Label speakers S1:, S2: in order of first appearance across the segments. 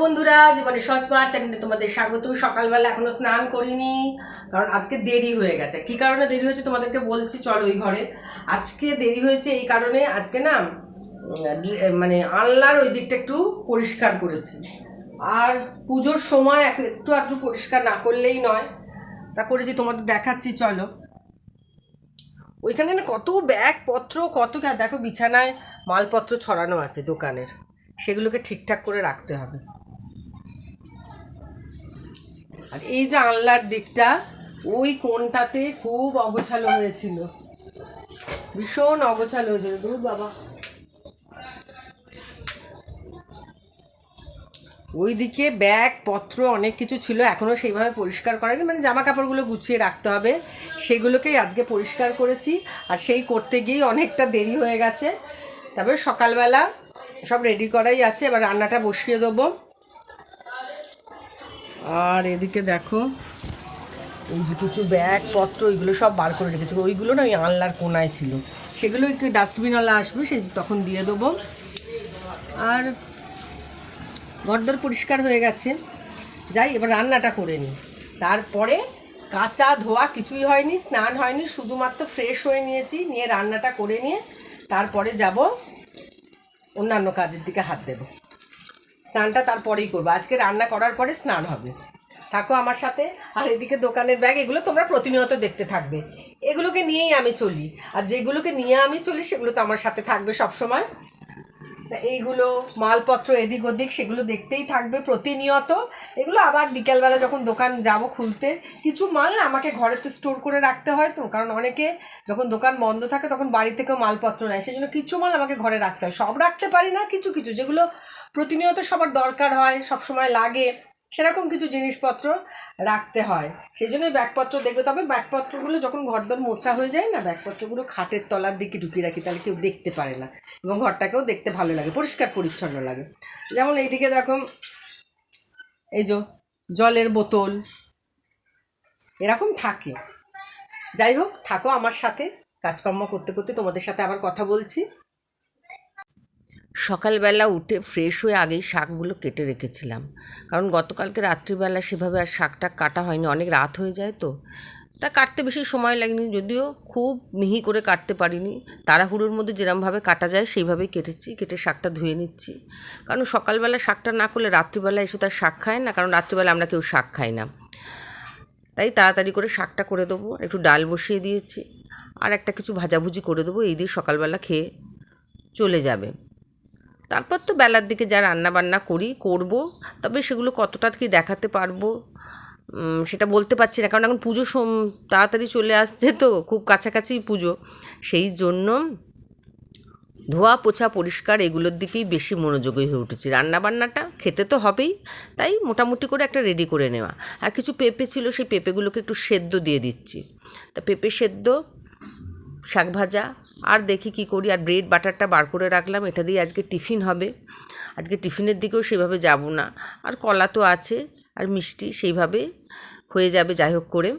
S1: বন্ধুরা, জীবনে সজবার চ্যানেলে তোমাদের স্বাগত। সকালবেলা এখনও স্নান করিনি, কারণ আজকে দেরি হয়ে গেছে। কি কারণে দেরি হয়েছে তোমাদেরকে বলছি, চলো ওই ঘরে। আজকে দেরি হয়েছে এই কারণে আজকে না মানে আনলার ওই দিকটা একটু পরিষ্কার করেছি। আর পুজোর সময় এক- একটু একটু পরিষ্কার না করলেই নয়। তা করেছি, তোমাদের দেখাচ্ছি, চলো। ওইখানে না কত ব্যাগ পত্র কত দেখো বিছানায় মালপত্র ছড়ানো আছে দোকানের। সেগুলোকে ঠিকঠাক করে রাখতে হবে। আর এই যে আনলার দিকটা, ওই কোনটাতে খুব অগোছালো হয়েছিল। ভীষণ অগোছালো হয়েছিল। দূর বাবা। ওইদিকে ব্যাগ, পত্র, অনেক কিছু ছিল। এখনও সেইভাবে পরিষ্কার করেনি। মানে জামা কাপড়গুলো গুছিয়ে রাখতে হবে। সেগুলোকেই আজকে পরিষ্কার করেছি। আর সেই করতে গিয়েই অনেকটা দেরি হয়ে গেছে। তারপরে সকালবেলা সব রেডি করাই আছে। এবার রান্নাটা বসিয়ে দেবো। আর এদিকে দেখো, এই যে কিছু ব্যাগ পত্র ওইগুলো সব বার করে রেখেছি। ওইগুলো না ওই আনলার কোনায় ছিল। সেগুলো একটু ডাস্টবিনওয়ালা আসবে, সেই তখন দিয়ে দেবো। আর ঘরদর পরিষ্কার হয়ে গেছে। যাই, এবার রান্নাটা করে নিই। তারপরে কাঁচা ধোয়া কিছুই হয়নি, স্নান হয়নি, শুধুমাত্র ফ্রেশ হয়ে নিয়েছি, নিয়ে রান্নাটা করে নিয়ে তারপরে যাব অন্যান্য কাজের দিকে হাত দেব। স্নানটা তারপরেই করব। আজকে রান্না করার পরে স্নান হবে। থাকো আমার সাথে। আর এদিকে দোকানের ব্যাগ, এগুলো তোমরা প্রতিনিয়ত দেখতে থাকবে। এগুলোকে নিয়েই আমি চলি। আর যেগুলোকে নিয়ে আমি চলি, সেগুলো তো আমার সাথে থাকবে সব সময় তা এইগুলো, মালপত্র এদিক ওদিক, সেগুলো দেখতেই থাকবে প্রতিনিয়ত। এগুলো আবার বিকেলবেলা যখন দোকান যাব খুলতে, কিছু মাল আমাকে ঘরে তো স্টোর করে রাখতে হয় তো। কারণ অনেকে যখন দোকান বন্ধ থাকে, তখন বাড়ি থেকেও মালপত্র নেয়। সেই জন্য কিছু মাল আমাকে ঘরে রাখতে হয়। সব রাখতে পারি না, কিছু কিছু। যেগুলো প্রতিনিয়ত সবার দরকার হয় সব সময় লাগে, সেরকম কিছু জিনিসপত্র রাখতে হয়। সেই জন্য ব্যাগপত্র দেখবে। তবে ব্যাগপত্রগুলো যখন ঘরদর মোছা হয়ে যায় না, ব্যাগপত্রগুলো খাটের তলার দিকে ঢুকিয়ে রাখি, তাহলে কেউ দেখতে পারে না এবং ঘরটাকেও দেখতে ভালো লাগে, পরিষ্কার পরিচ্ছন্ন লাগে। যেমন এইদিকে দেখো, এই যে জলের বোতল, এরকম থাকে। যাই হোক, থাকো আমার সাথে, কাজকর্ম করতে করতে তোমাদের সাথে আবার কথা বলছি।
S2: সকালবেলা উঠে ফ্রেশ হয়ে আগেই শাকগুলো কেটে রেখেছিলাম। কারণ গতকালকে রাত্রিবেলা সেভাবে আর শাকটা কাটা হয়নি, অনেক রাত হয়ে যায় তো। তা কাটতে বেশি সময় লাগেনি, যদিও খুব মিহি করে কাটতে পারিনি। তাড়াহুড়োর মধ্যে যেরমভাবে কাটা যায় সেইভাবেই কেটেছি, কেটে শাকটা ধুয়ে নিচ্ছি। কারণ সকালবেলা শাকটা না করলে রাত্রিবেলা এসে তার শাক খায় না, কারণ রাত্রিবেলা আমরা কেউ শাক খাই না। তাই তাড়াতাড়ি করে শাকটা করে দেবো, একটু ডাল বসিয়ে দিয়েছি। আর একটা কিছু ভাজাভুজি করে দেবো, এই দিয়ে সকালবেলা খেয়ে চলে যাবে। তারপর তো বেলার দিকে যা রান্না বান্না করি, করব, তবে সেগুলো কতটা কি দেখাতে পারব? সেটা বলতে পারছি না, কারণ এখন পুজো সোম- তাড়াতাড়ি চলে আসছে তো, খুব কাছাকাছি পুজো। সেই জন্য ধোয়া পোছা পরিষ্কার এগুলোর দিকেই বেশি মনোযোগী হয়ে উঠেছি। রান্নাবান্নাটা খেতে তো হবেই, তাই মোটামুটি করে একটা রেডি করে নেওয়া। আর কিছু পেঁপে ছিল, সেই পেঁপেগুলোকে একটু সেদ্ধ দিয়ে দিচ্ছি। তা পেঁপে সেদ্ধ শাক ভাজা, আর দেখি কি করি। আর ব্রেড বাটারটা বার করে রাখলাম। এটা দিয়ে আজকে টিফিন হবে। আজকে টিফিনের দিকেও সেভাবে যাব না। আর কলা তো আছে, আর মিষ্টি সেইভাবে হয়ে যাবে যাই হোক করে।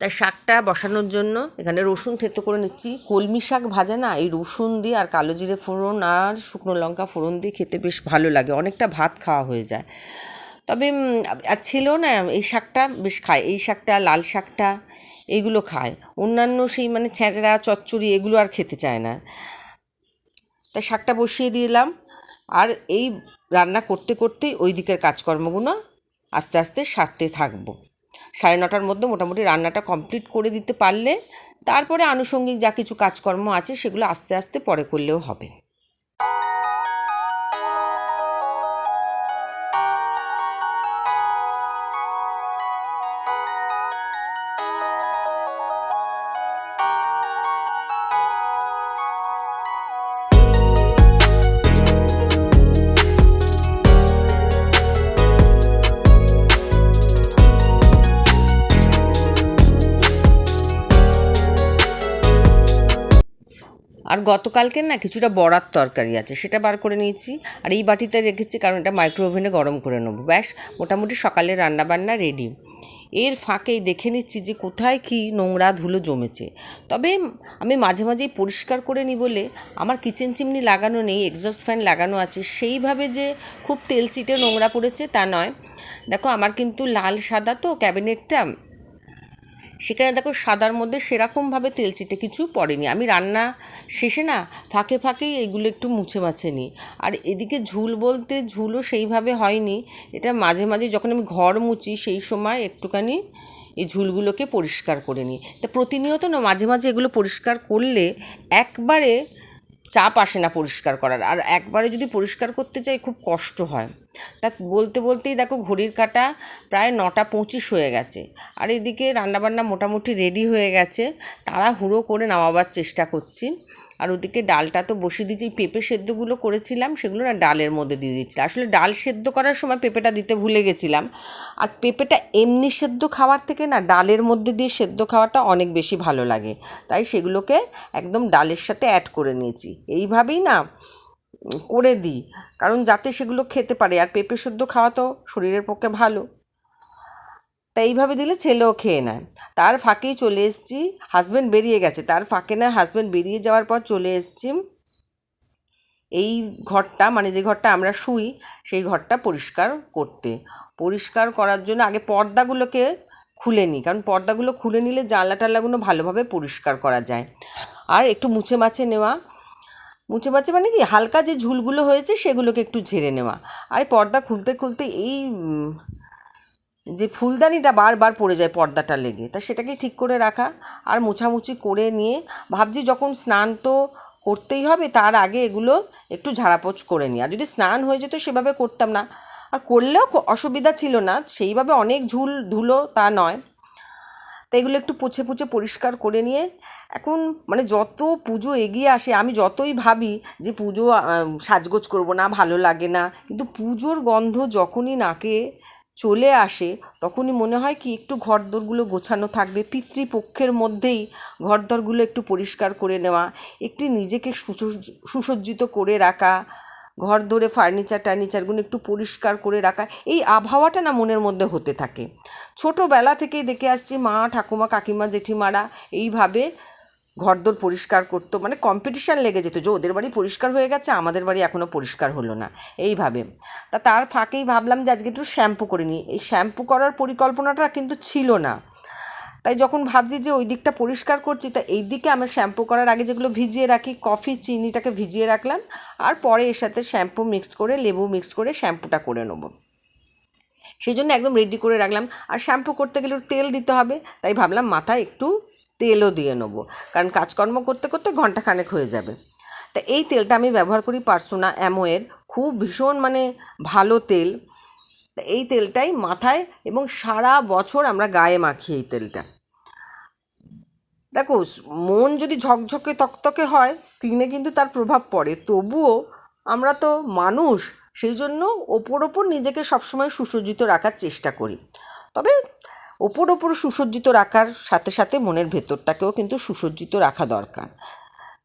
S2: তাই শাকটা বসানোর জন্য এখানে রসুন থেতো করে নিচ্ছি। কলমি শাক ভাজা না, এই রসুন দিয়ে আর কালো জিরে ফোড়ন আর শুকনো লঙ্কা ফোড়ন দিয়ে খেতে বেশ ভালো লাগে। অনেকটা ভাত খাওয়া হয়ে যায়। তবে আর ছিল না, এই শাকটা বেশ খায়, এই শাকটা, লাল শাকটা, এগুলো খায়। অন্যান্য সেই মানে ছেঁচড়া, চচ্চড়ি এগুলো আর খেতে চায় না। তাই শাকটা বসিয়ে দিলাম। আর এই রান্না করতে করতেই ওই দিকের কাজকর্মগুলো আস্তে আস্তে সারতে থাকব। সাড়ে নটার মধ্যে মোটামুটি রান্নাটা কমপ্লিট করে দিতে পারলে, তারপরে আনুষঙ্গিক যা কিছু কাজকর্ম আছে সেগুলো আস্তে আস্তে পরে করলেও হবে। আর গতকালকে না কিছুটা বড়ার তরকারি আছে, সেটা বার করে নিয়েছি। আর এই বাটিতে রেখেছি কারণ এটা মাইক্রো ওভেনে গরম করে নেব। ব্যাস, মোটামুটি সকালে রান্নাবান্না রেডি এর ফাঁকেই দেখে নিচ্ছি যে কোথায় কি নোংরা ধুলো জমেছে। তবে আমি মাঝে মাঝেই পরিষ্কার করে নিই বলে আমার কিচেন চিমনি লাগানো নেই এক্সস্ট ফ্যান লাগানো আছে। সেইভাবে যে খুব তেল চিটে নোংরা পড়েছে তা নয়। দেখো, আমার কিন্তু লাল সাদা তো ক্যাবিনেটটা সেখানে দেখো সাদার মধ্যে সেরকমভাবে তেলচিটে কিছু পড়েনি। আমি রান্না শেষে না ফাঁকে ফাঁকেই এগুলো একটু মুছে মাছে নিই। আর এদিকে ঝুল বলতে ঝুলও সেইভাবে হয়নি। এটা মাঝে মাঝে যখন আমি ঘর মুছি সেই সময় একটুখানি এই ঝুলগুলোকে পরিষ্কার করে নিই। তা প্রতিনিয়ত না মাঝে মাঝে এগুলো পরিষ্কার করলে একবারে চাপ আসে না পরিষ্কার করার। আর একবারে যদি পরিষ্কার করতে চাই, খুব কষ্ট হয়। তা বলতে বলতেই দেখো ঘড়ির কাটা প্রায় নটা পঁচিশ হয়ে গেছে। আর এদিকে রান্নাবান্না মোটামুটি রেডি হয়ে গেছে। তারা হুড়ো করে নামাবার চেষ্টা করছি। আর ওদিকে ডালটা তো বসিয়ে দিয়েছি। এই পেঁপে সেদ্ধগুলো করেছিলাম, সেগুলো না ডালের মধ্যে দিয়ে দিচ্ছি আসলে ডাল সেদ্ধ করার সময় পেঁপেটা দিতে ভুলে গেছিলাম। আর পেঁপেটা এমনি সেদ্ধ খাওয়ার থেকে না ডালের মধ্যে দিয়ে সেদ্ধ খাওয়াটা অনেক বেশি ভালো লাগে। তাই সেগুলোকে একদম ডালের সাথে অ্যাড করে নিয়েছি। এইভাবেই না করে দিই, কারণ যাতে সেগুলো খেতে পারে। আর পেঁপে সেদ্ধ খাওয়া তো শরীরের পক্ষে ভালো। তাই এইভাবে দিলে ছেলেও খেয়ে নেয়। তার ফাঁকেই চলে এসেছি। হাজব্যান্ড বেরিয়ে গেছে। তার ফাঁকে না হাজব্যান্ড বেরিয়ে যাওয়ার পর চলে এসেছি। এই ঘরটা মানে যে ঘরটা আমরা শুই, সেই ঘরটা পরিষ্কার করতে। পরিষ্কার করার জন্য আগে পর্দাগুলোকে খুলে নিই। কারণ পর্দাগুলো খুলে নিলে জানলা টাল্লাগুলো ভালোভাবে পরিষ্কার করা যায়। আর একটু মুছে মাছে নেওয়া। মুছে মাছে মানে কি? হালকা যে ঝুলগুলো হয়েছে, সেগুলোকে একটু ঝেড়ে নেওয়া। আর পর্দা খুলতে খুলতে এই যে ফুলদানিটা বারবার পড়ে যায় পর্দাটা লেগে, তা সেটাকে ঠিক করে রাখা আর মোছামুছি করে নিয়ে ভাবছি যখন স্নান তো করতেই হবে, তার আগে এগুলো একটু ঝাড়াপোছ করে নিই। আর যদি স্নান হয়ে যেত সেভাবে করতাম না। আর করলেও অসুবিধা ছিল না, সেইভাবে অনেক ঝুল ধুলো তা নয়। তো এগুলো একটু পুছে পুছে পরিষ্কার করে নিয়ে এখন মানে যত পুজো এগিয়ে আসে, আমি যতই ভাবি যে পুজো সাজগোজ করব না, ভালো লাগে না, কিন্তু পুজোর গন্ধ যখনই নাকে চলে আসে, তখনই মনে হয় কি একটু ঘরদোরগুলো গোছানো থাকবে। পিতৃপক্ষের মধ্যেই ঘরদোরগুলো একটু পরিষ্কার করে নেওয়া, একটি নিজেকে সুসজ্জ- সুসজ্জিত করে রাখা ঘর ধরে ফার্নিচার টার্নিচারগুলো একটু পরিষ্কার করে রাখা, এই আবহাওয়াটা না মনের মধ্যে হতে থাকে। ছোটোবেলা থেকেই দেখে আসছি মা, ঠাকুমা, কাকিমা, জেঠিমারা এইভাবে ঘরদোর পরিষ্কার করতো মানে কম্পিটিশান লেগে যেত, যে ওদের বাড়ি পরিষ্কার হয়ে গেছে, আমাদের বাড়ি এখনও পরিষ্কার হলো না। এইভাবে। তা তার ফাঁকেই ভাবলাম যে আজকে একটু শ্যাম্পু করে নিই। এই শ্যাম্পু করার পরিকল্পনাটা কিন্তু ছিল না। তাই যখন ভাবছি যে ওই দিকটা পরিষ্কার করছি, তা এই দিকে আমি শ্যাম্পু করার আগে যেগুলো ভিজিয়ে রাখি, কফি, চিনিটাকে ভিজিয়ে রাখলাম, আর পরে এর সাথে শ্যাম্পু মিক্সড করে, লেবু মিক্সড করে শ্যাম্পুটা করে নেব। সেই জন্য একদম রেডি করে রাখলাম। আর শ্যাম্পু করতে গেলে তেল দিতে হবে, তাই ভাবলাম মাথায় একটু তেলও দিয়ে নেব। কারণ কাজকর্ম করতে করতে ঘন্টাখানেক হয়ে যাবে। তা এই তেলটা আমি ব্যবহার করি পার্সোনা অ্যামোয়ের খুব ভীষণ মানে ভালো তেল। এই তেলটাই মাথায় এবং সারা বছর আমরা গায়ে মাখি এই তেলটা। দেখো মন যদি ঝকঝকে তকতকে হয় স্কিনে কিন্তু তার প্রভাব পড়ে। তবুও আমরা তো মানুষ, সেই জন্য ওপর ওপর নিজেকে সবসময় সুসজ্জিত রাখার চেষ্টা করি। তবে ওপর ওপর সুসজ্জিত রাখার সাথে সাথে মনের ভেতরটাকেও কিন্তু সুসজ্জিত রাখা দরকার।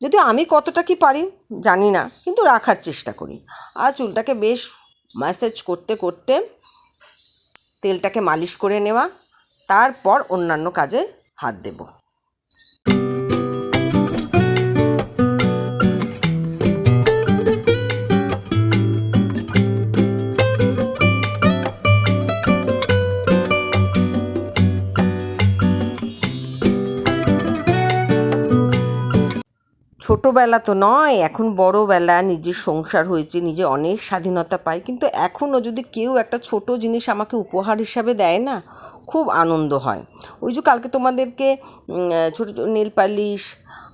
S2: যদিও আমি কতটা কি পারি, জানি না, কিন্তু রাখার চেষ্টা করি। আর চুলটাকে বেশ ম্যাসেজ করতে করতে তেলটাকে মালিশ করে নেওয়া, তারপর অন্যান্য কাজে হাত দেবো। ছোটোবেলা তো নয়, এখন বড়োবেলা নিজের সংসার হয়েছে, নিজে অনেক স্বাধীনতা পাই কিন্তু এখনও যদি কেউ একটা ছোট জিনিস আমাকে উপহার হিসাবে দেয় না, খুব আনন্দ হয়। ওই যে কালকে তোমাদেরকে ছোটো ছোটো নেল পালিশ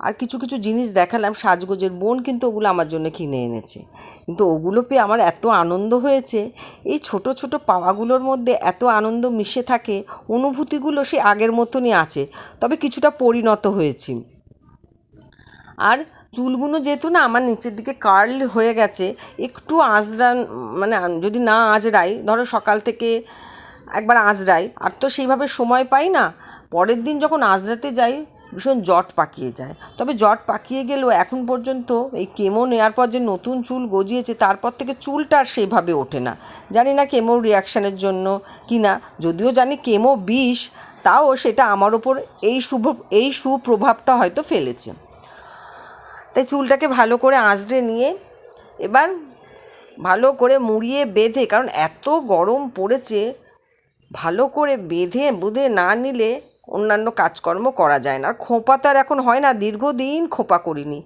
S2: আর কিছু কিছু জিনিস দেখালাম, সাজগোজের বোন কিন্তু ওগুলো আমার জন্য কিনে এনেছে। কিন্তু ওগুলো পেয়ে আমার এত আনন্দ হয়েছে, এই ছোট ছোট পাওয়াগুলোর মধ্যে এত আনন্দ মিশে থাকে, অনুভূতিগুলো সে আগের মতনই আছে, তবে কিছুটা পরিণত হয়েছি। আর চুলগুলো যেহেতু না আমার নিচের দিকে কার্ল হয়ে গেছে, একটু আঁচড়ান মানে যদি না আঁচড়াই, ধরো সকাল থেকে একবার আঁচড়াই, আর তো সেইভাবে সময় পাই না, পরের দিন যখন আঁচড়াতে যাই, ভীষণ জট পাকিয়ে যায়। তবে জট পাকিয়ে গেলেও এখন পর্যন্ত এই কেমো নেওয়ার পর যে নতুন চুল গজিয়েছে, তারপর থেকে চুলটা আর সেভাবে ওঠে না। জানি না কেমো রিয়াকশানের জন্য কি না যদিও জানি কেমো বিষ, তাও সেটা আমার ওপর এই শুভ, এই সুপ্রভাবটা হয়তো ফেলেছে। তাই চুলটাকে ভালো করে আঁচড়ে নিয়ে এবার ভালো করে মুড়িয়ে বেঁধে, কারণ এত গরম পড়েছে, ভালো করে বেঁধে বুধে না নিলে অন্যান্য কাজকর্ম করা যায় না। আর খোঁপা তো আর এখন হয় না, দীর্ঘদিন খোঁপা করিনি।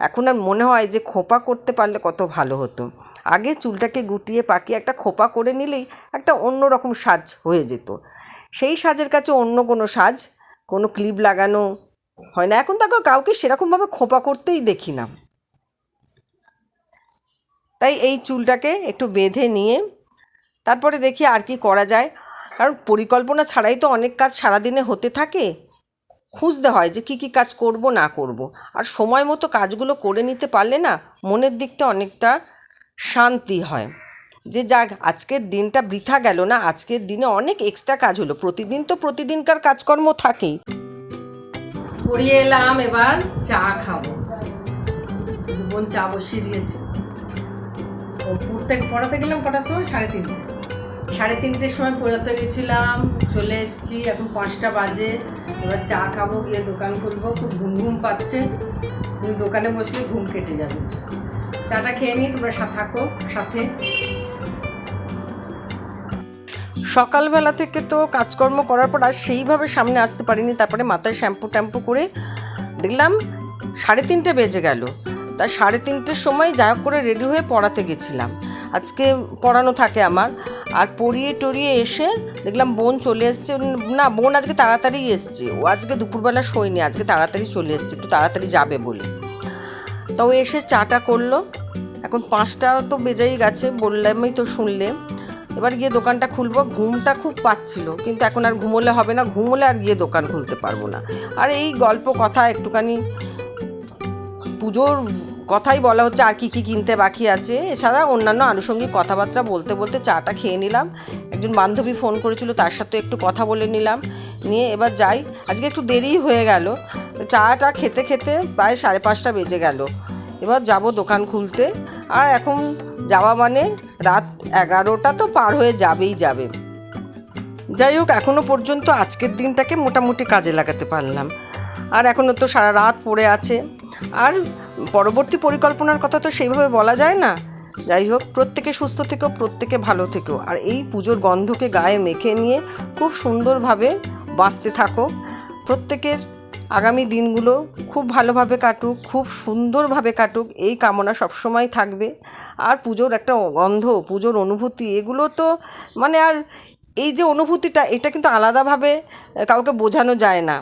S2: এখন আর মনে হয় যে খোঁপা করতে পারলে কত ভালো হতো। আগে চুলটাকে গুটিয়ে পাকিয়ে একটা খোঁপা করে নিলেই একটা অন্য রকম সাজ হয়ে যেত। সেই সাজের কাছে অন্য কোনো সাজ, কোনো ক্লিপ লাগানো হয় না। এখন তাকে কাউকে সেরকমভাবে খোঁপা করতেই দেখি না। তাই এই চুলটাকে একটু বেঁধে নিয়ে তারপরে দেখি আর কি করা যায়। কারণ পরিকল্পনা ছাড়াই তো অনেক কাজ সারাদিনে হতে থাকে। খুঁজতে হয় যে কি কি কাজ করব, না করব। আর সময় মতো কাজগুলো করে নিতে পারলে না মনের দিকটা অনেকটা শান্তি হয়। যে যাক, আজকের দিনটা বৃথা গেল না। আজকের দিনে অনেক এক্সট্রা কাজ হলো। প্রতিদিন তো প্রতিদিনকার কাজকর্ম থাকেই।
S1: পড়িয়ে এলাম, এবার চা খাব। বোন চা বসিয়ে দিয়েছে। ও পড়তে পড়াতে গেলাম কটার সময়? সাড়ে তিনটে। সাড়ে তিনটের সময় পড়াতে গেছিলাম, চলে এসেছি, এখন পাঁচটা বাজে। এবার চা খাব, গিয়ে দোকান খুলবো, খুব ঘুম ঘুম পাচ্ছে। তুমি দোকানে বসলে ঘুম কেটে যাবে। চাটা খেয়ে নিই তোমরা থাকো সাথে।
S2: সকালবেলা থেকে তো কাজকর্ম করার পর আর সেইভাবে সামনে আসতে পারিনি। তারপরে মাথায় শ্যাম্পু ট্যাম্পু করে দেখলাম সাড়ে তিনটে বেজে গেল। তা সাড়ে তিনটের সময় যা করে রেডি হয়ে পড়াতে গেছিলাম। আজকে পড়ানো থাকে আমার। আর পড়িয়ে টড়িয়ে এসে দেখলাম বোন চলে এসছে। না, বোন আজকে তাড়াতাড়ি এসছে। ও আজকে দুপুরবেলা শোয়নি, আজকে তাড়াতাড়ি চলে এসছে। একটু তাড়াতাড়ি যাবে বলে। তো ও এসে চাটা করল। এখন পাঁচটা তো বেজেই গেছে, বললামই তো শুনলে। এবার গিয়ে দোকানটা খুলবো। ঘুমটা খুব পাচ্ছিল, কিন্তু এখন আর ঘুমোলে হবে না। ঘুমোলে আর গিয়ে দোকান খুলতে পারব না। আর এই গল্প কথা একটুখানি পুজোর কথাই বলা হচ্ছে, আর কি কি কিনতে বাকি আছে। এছাড়া অন্যান্য আনুষঙ্গিক কথাবার্তা বলতে বলতে চাটা খেয়ে নিলাম। একজন বান্ধবী ফোন করেছিল, তার সাথে একটু কথা বলে নিলাম। নিয়ে এবার যাই। আজকে একটু দেরি হয়ে গেল। চাটা খেতে খেতে প্রায় সাড়ে পাঁচটা বেজে গেল। এবার যাব দোকান খুলতে। আর এখন যাওয়া মানে রাত এগারোটা তো পার হয়ে যাবেই যাবে। যাই হোক এখনও পর্যন্ত আজকের দিনটাকে মোটামুটি কাজে লাগাতে পারলাম। আর এখনও তো সারা রাত পড়ে আছে। আর পরবর্তী পরিকল্পনার কথা তো সেইভাবে বলা যায় না। যাই হোক, প্রত্যেকে সুস্থ থেকো, প্রত্যেকে ভালো থেকো। আর এই পুজোর গন্ধকে গায়ে মেখে নিয়ে খুব সুন্দরভাবে বাঁচতে থাকো। প্রত্যেকের আগামী দিনগুলো খুব ভালোভাবে কাটুক, খুব সুন্দরভাবে কাটুক, এই কামনা সবসময় থাকবে। আর পুজোর একটা গন্ধ পুজোর অনুভূতি, এগুলো তো মানে আর এই যে অনুভূতিটা, এটা কিন্তু আলাদাভাবে কাউকে বোঝানো যায় না।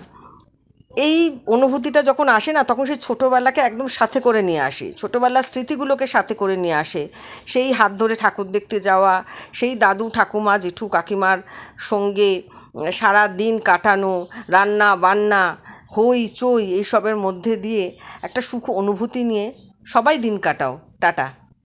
S2: এই অনুভূতিটা যখন আসে না, তখন সেই ছোটোবেলাকে একদম সাথে করে নিয়ে আসে। ছোটোবেলার স্মৃতিগুলোকে সাথে করে নিয়ে আসে। সেই হাত ধরে ঠাকুর দেখতে যাওয়া, সেই দাদু, ঠাকুমা, জেঠু, কাকিমার সঙ্গে সারা দিন কাটানো রান্না বান্না হই চই এইসবের মধ্যে দিয়ে একটা সুখ অনুভূতি নিয়ে সবাই দিন কাটাও। টাটা।